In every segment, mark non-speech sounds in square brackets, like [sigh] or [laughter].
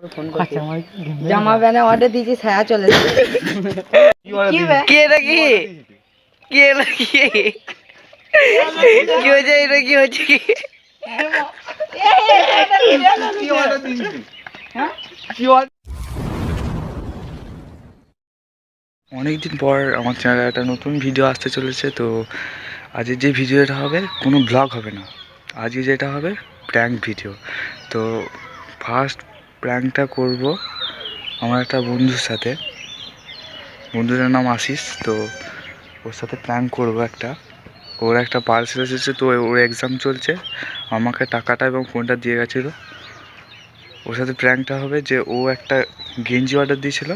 Phone করছি জামা pant order দিয়েছি ছায়া চলে। কি কে নাকি কে নাকি কি? হয়েছে? এটা কি হচ্ছে কি অনেকদিন পর আমার চ্যানেলে একটা নতুন ভিডিও আসতে চলেছে তো আজকে যে ভিডিওটা হবে কোনো ব্লগ হবে না। আজকে যেটা হবে প্র্যাঙ্ক ভিডিও তো ফার্স্ট প্র্যাঙ্কটা করব আমার একটা বন্ধুর সাথে। বন্ধুটার নাম আশিস, তো ওর সাথে প্র্যাঙ্ক করব একটা। ওর একটা পার্সেল এসেছে, তো ওর এক্সাম চলছে। আমাকে টাকাটা এবং ফোনটা দিয়ে গেছিল। ওর সাথে প্র্যাঙ্কটা হবে যে ও একটা গেঞ্জি অর্ডার দিয়েছিল।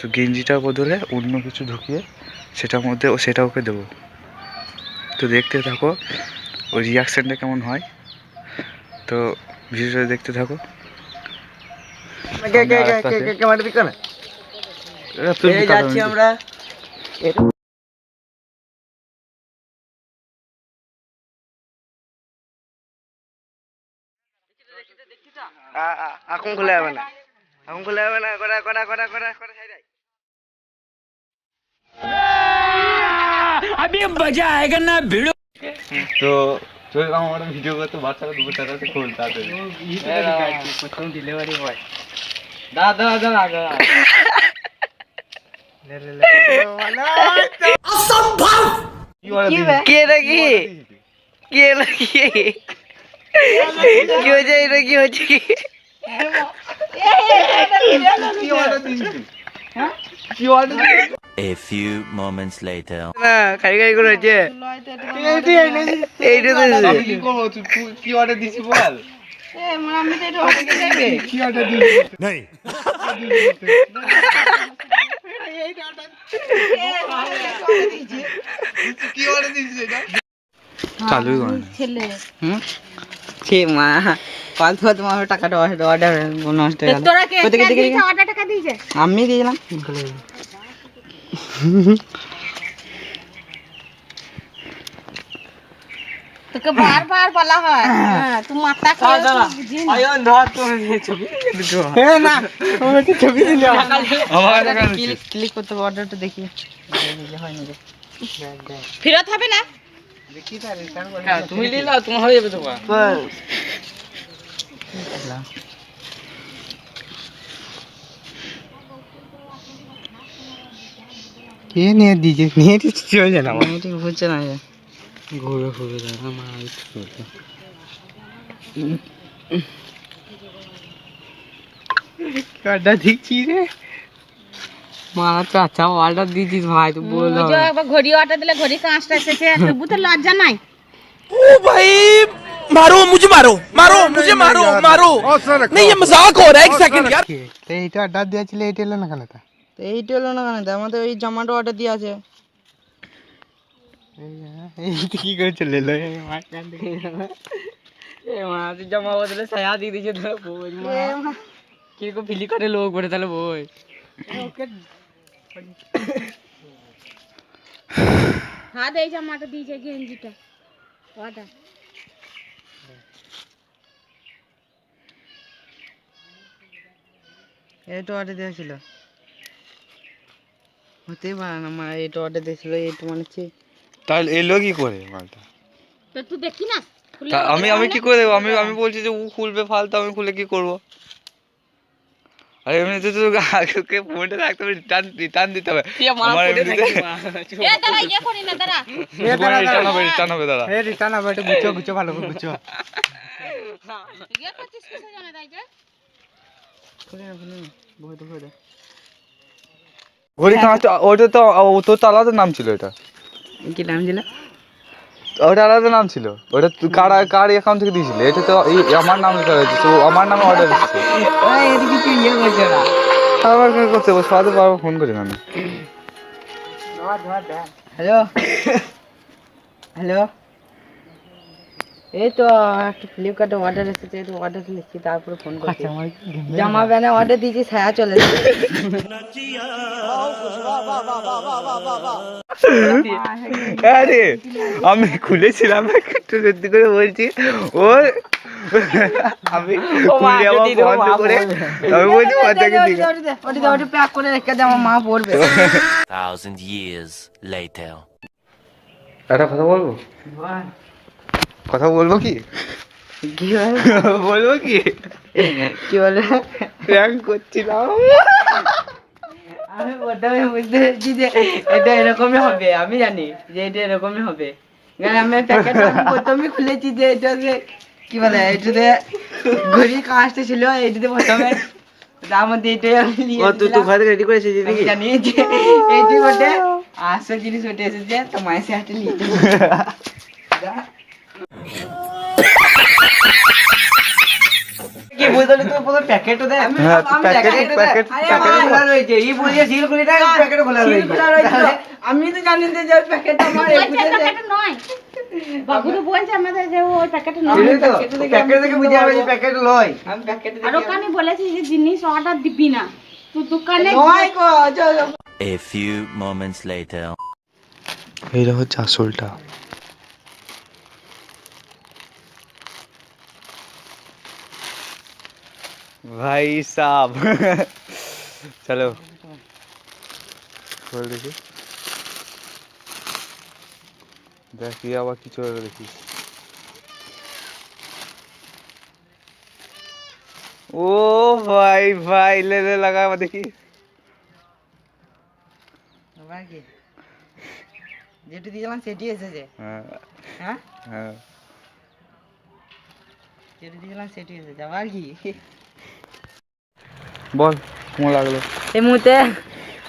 তো গেঞ্জিটার বদলে অন্য কিছু ঢুকিয়ে সেটার মধ্যে ও সেটা ওকে দেবো। তো দেখতে থাকো ওই রিয়াকশানটা কেমন হয়। তো ভিডিওটা দেখতে থাকো। আছে। এটা তুই এই যাচ্ছি আমরা। এখন খুলে যাবে না। এখন খুলে যাবে না। করা করা করা করা করা সাইড তো তুই আমার ভিডিও করতে বাচ্চারা দুপুর টাকাতে খোল তাড়াতাড়ি ডেলিভারি বয় দাদা দাদা দাদা কি বে? কে নাকি কে নাকি কি হয়েছে এটা কি হচ্ছে কি A few moments later. না খালি খালি করে হচ্ছে এইটা তো কি অর্ডার দিছি কি অর্ডার দিছিস এটা? চালুই করে। না। ছেলে। কে মা ফালতু ফালতু টাকাটা অর্ডার নষ্ট হয়ে গেল। তোরা কে? টাকা দিয়েছে? আমি দিয়েছিলাম। তোকে বারবার বলা হয়। হ্যাঁ তুই মাথা বুঝি না। আমার টাকা নিচ্ছে। ক্লিক ক্লিক করতে হবে অর্ডারটা দেখি। হয়নি রে ফেরত হবে না? তুমি নিলে তোমার হয়ে যাবে তোমার। কে নিয়ে দিয়েছে নিয়ে দিচ্ছে চলছে না ঠিক হচ্ছে না রে। ঘুরে ঘুরে দাঁড়া মা কাটা দিচ্ছি রে মারা চাচা অর্ডার দিয়েছিস ভাই তুই বল ওই যে একবার ঘড়ি অর্ডার দিলে ঘড়ি কাঁচটা এসেছে তবু তো লজ্জা নাই তো এইটা অর্ডার দিয়েছিল এইটা এলো না কেন তা এইটা হলো না কেন? আমাদের ওই জামাটা অর্ডার দিয়ে আছে। এই কি করে চলে এলো? জামা বদলে ছায়া দিয়ে দিয়েছে তাহলে বই কীরকম ফিলি করে লোক করে তাহলে বই। হাত এই জামাটা দিয়েছে গেঞ্জিটা। অর্ডার। এইটা অর্ডার দিয়েছিল হতেই পারে না মা এইটা অর্ডার দিয়েছিল এইটা মানে হচ্ছে। তাহলে এলো কি করে মালটা? তো তুই দেখি না আমি আমি কি করে দেবো? আমি আমি বলছি যে ও খুলবে ফালতু আমি খুলে কি করব? আরে এমনিতে তো ফোনটা রাখতে হবে রিটার্ন রিটার্ন দিতে হবে। আমার এমনিতে এ দাঁড়া ইয়ে করি না দাঁড়া। রিটার্ন হবে রিটার্ন হবে দাদা এই রিটার্ন একটু গুছো গুছো ভালো করে গুছো ইয়ে করছিস কিসে জানে তাই যে? খুলে না খুলে না। বই তো খুলে ঘড়ি কাঁচ ওটা তো ও তোর তো আলাদা নাম ছিল এটা। কি নাম ছিল? ওটা আলাদা নাম ছিল। ওটা কার কার অ্যাকাউন্ট থেকে দিয়েছিলি? এটা তো এই আমার নাম লেখা হয়েছে তো আমার নামে অর্ডার কিছু ইয়ে করছে না। আবার কি করতে ও সাথে বারবার ফোন করি আমি হ্যালো হ্যালো এই তো একটা ফ্লিপকার্টে অর্ডার এসেছে তো অর্ডার লিখছি তারপরে ফোন করছি। জামা প্যান্ট অর্ডার দিয়েছি ছায়া চলে আরে আমি খুলেছিলাম একটু সত্যি করে বলছি। ও আমি ও মা, খুলে আবার বন্ধ মা করে বলবে। আমি বলছি পদ্মাকে দিকে ওটি ওটি প্যাক করে রেখে দে আমার মা পড়বে Thousand years later. একটা কথা বলব? কথা বলব কি? কি বলব কি? কি বলে? প্র্যাঙ্ক করছিলাম। আমি প্রথমে বুঝতে পেরেছি যে এটা এরকমই হবে আমি জানি যে এটা এরকমই হবে। আমি প্যাকেট প্রথমে খুলেছি যে এটা যে কি বলে এটাতে ঘড়ি কাজটা ছিল এইটাতে প্রথমে তার মধ্যে এটাই আমি নিয়ে এসেছিলাম। রেডি করেছিস আমি জানি যে এইটি বটে। আসল জিনিস ওটে এসেছে তো মায়ের সে হাতে নিয়ে [laughs] কি বুঝতে পারলি তুই পুরো প্যাকেটও দে আমি তো জানি যে আমার বলছে যে- প্যাকেট নয়। বাবুরু বলছে আমাদের যে ওই প্যাকেট নয়। আমি প্যাকেটে দেখে প্যাকেট থেকে বুঝে যাবে যে প্যাকেট লয়। আমি প্যাকেটে আর ওখানে বলেছি যে জিনিস অর্ডার দিবি না। তুই দোকানে নয় গো, A few moments later. এইটা হচ্ছে আসলটা ভাই সাব। চলো। খোল দেখি। দেখি আবার কিছু দেখি ও ভাই ভাই লে লে লাগা আবার দেখি? যেটি দিয়েছিলাম সেটি এসেছে। হ্যাঁ। হ্যাঁ? হ্যাঁ। যেটি দিয়েছিলাম সেটি এসেছে। আবার কি? বল। কেমন লাগল? এই মুহূর্তে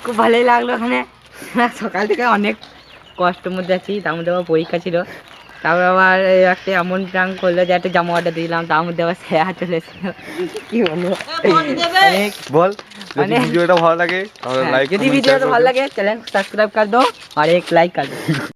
খুব ভালোই লাগল ওখানে [laughs] সকাল থেকে অনেক কষ্টের মধ্যে আছি তার মধ্যে আবার পরীক্ষা ছিল। তারপর আবার একটা এমন প্রাং করল যে একটা জামা অর্ডার দিলাম তার মধ্যে আবার সেয়া চলে এসেছিল। [laughs] কি বলব? অনেক। বল মানে ভিডিওটা ভালো লাগে হ্যাঁ, যদি ভিডিওটা ভালো লাগে চ্যানেল সাবস্ক্রাইব কর দাও আর এক লাইক কর দাও। [laughs]